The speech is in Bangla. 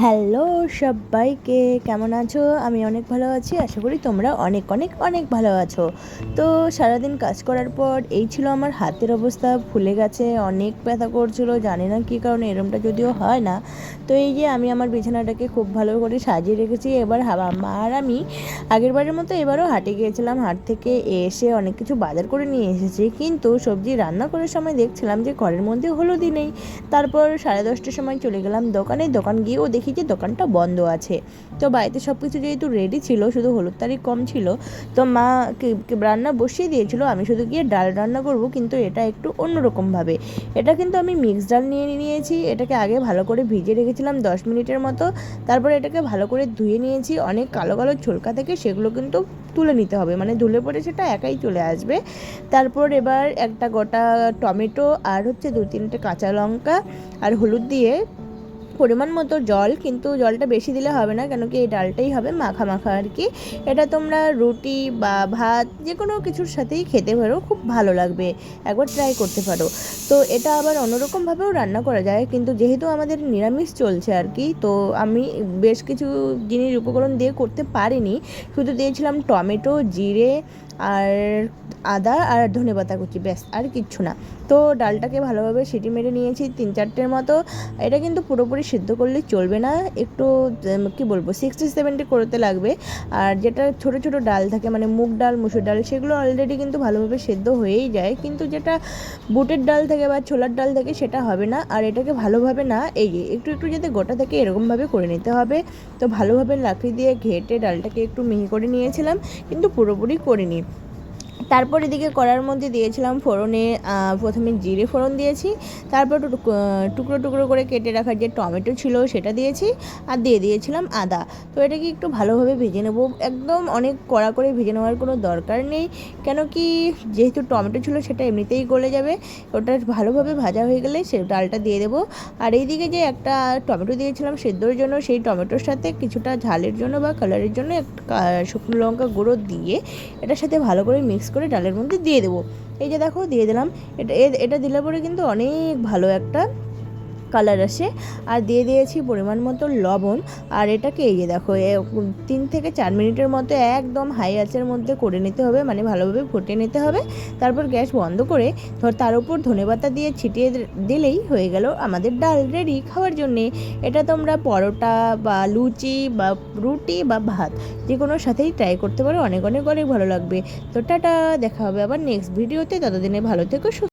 হ্যালো সবাইকে, কেমন আছো? আমি অনেক ভালো আছি, আশা করি তোমরা অনেক অনেক অনেক ভালো আছো। তো সারাদিন কাজ করার পর এই ছিল আমার হাতের অবস্থা, ফুলে গেছে, অনেক ব্যথা করছিল, জানি না কী কারণে এরমটা যদিও হয় না। তো এই যে আমি আমার বিছানাটাকে খুব ভালো করে সাজিয়ে রেখেছি, এবার হাবা আর আমি আগের বারের মতো এবারও হাটে গিয়েছিলাম, হাট থেকে এসে অনেক কিছু বাজার করে নিয়ে এসেছি। কিন্তু সবজি রান্না করার সময় দেখছিলাম যে ঘরের মধ্যে হলুদই নেই। তারপর সাড়ে দশটার সময় চলে গেলাম দোকানে, দোকান গিয়েও দেখি যে দোকানটা বন্ধ আছে। তো বাড়িতে সব কিছু যেহেতু রেডি ছিল, শুধু হলুদ তারিখ কম ছিল, তো মা রান্না বসিয়ে দিয়েছিল, আমি শুধু গিয়ে ডাল রান্না করব, কিন্তু এটা একটু অন্যরকমভাবে। এটা কিন্তু আমি মিক্স ডাল নিয়ে নিয়েছি, এটাকে আগে ভালো করে ভিজে রেখেছিলাম দশ মিনিটের মতো, তারপরে এটাকে ভালো করে ধুয়ে নিয়েছি, অনেক কালো কালো ছোলকা থেকে সেগুলো কিন্তু তুলে নিতে হবে মানে ধুলে পরে সেটা একাই চলে আসবে। তারপর এবার একটা গোটা টমেটো আর হচ্ছে দু তিনটে কাঁচা লঙ্কা আর হলুদ দিয়ে পরিমাণ মতো জল, কিন্তু জলটা বেশি দিলে হবে না, কেন কি এই ডালটাই হবে মাখা মাখা আর কি। এটা তোমরা রুটি বা ভাত যে কোনো কিছুর সাথেই খেতে পারো, খুব ভালো লাগবে। একবার ট্রাই করতে পারো। তো এটা আবার অন্যরকমভাবেও রান্না করা যায়, কিন্তু যেহেতু আমাদের নিরামিষ চলছে আর কি, তো আমি বেশ কিছু জিনিস উপকরণ দিয়ে করতে পারিনি। শুধু দিয়েছিলাম টমেটো, জিরে আর আদা আর ধনে পাতা কুচি, ব্যাস, আর কিচ্ছু না। তো ডালটাকে ভালোভাবে সিটি মেরে নিয়েছি তিন চারটের মতো। এটা কিন্তু পুরোপুরি সিদ্ধ করলে চলবে না। একটু কি বলব সিক্সটি সেভেন্টি করতে লাগবে। আর যেটা ছোট ছোট ডাল থাকে মানে মুগ ডাল, মুসুর ডাল, সেগুলো অলরেডি কিন্তু ভালোভাবে সেদ্ধ হয়েই যায়। কিন্তু যেটা বুটের ডাল থাকে বা ছোলার ডাল থেকে, সেটা হবে না। আর এটাকে ভালোভাবে না, এই একটু একটু যাতে গোটা থাকে এরকমভাবে করে নিতে হবে, তো ভালোভাবে লাকড়ি দিয়ে ঘেটে ডালটাকে একটু মিহি করে নিয়েছিলাম, কিন্তু পুরোপুরি করিনি। তারপর এদিকে কড়ার মধ্যে দিয়েছিলাম ফোড়নে প্রথমে জিরে ফোড়ন দিয়েছি, তারপর টুকরো টুকরো করে কেটে রাখার যে টমেটো ছিল সেটা দিয়েছি, আর দিয়ে দিয়েছিলাম আদা। তো এটাকে একটু ভালোভাবে ভেজে নেব। একদম অনেক কড়া করে ভেজে নেওয়ার কোনো দরকার নেই, কেন কি যেহেতু টমেটো ছিল সেটা এমনিতেই গলে যাবে, ওটা ভালোভাবে ভাজা হয়ে গেলে সে ডালটা দিয়ে দেবো। আর এইদিকে যে একটা টমেটো দিয়েছিলাম সেদ্ধর জন্য, সেই টমেটোর সাথে কিছুটা ঝালের জন্য বা কালারের জন্য শুকনো লঙ্কা গুঁড়ো দিয়ে এটার সাথে ভালো করে মিক্স করে ডালের মধ্যে দিয়ে দেবো। এই যে দেখো, দিয়ে দিলাম। এটা এটা দিলে পরে কিন্তু অনেক ভালো একটা কালার আসে। আর দিয়ে দিয়েছি পরিমাণ মতো লবণ। আর এটাকে এই যে দেখো তিন থেকে চার মিনিটের মতো একদম হাই আঁচের মধ্যে করে নিতে হবে। মানে ভালোভাবে ফুটিয়ে নিতে হবে। তারপর গ্যাস বন্ধ করে ধর, তার উপর ধনেপাতা দিয়ে ছিটিয়ে দিলেই হয়ে গেল আমাদের ডাল রেডি খাওয়ার জন্যে। এটা তোমরা পরোটা বা লুচি বা রুটি বা ভাত যে কোনো সাথেই ট্রাই করতে পারো। অনেক অনেক অনেক ভালো লাগবে। তো টাটা, দেখা হবে আবার নেক্সট ভিডিওতে ততদিনে ভালো থেকো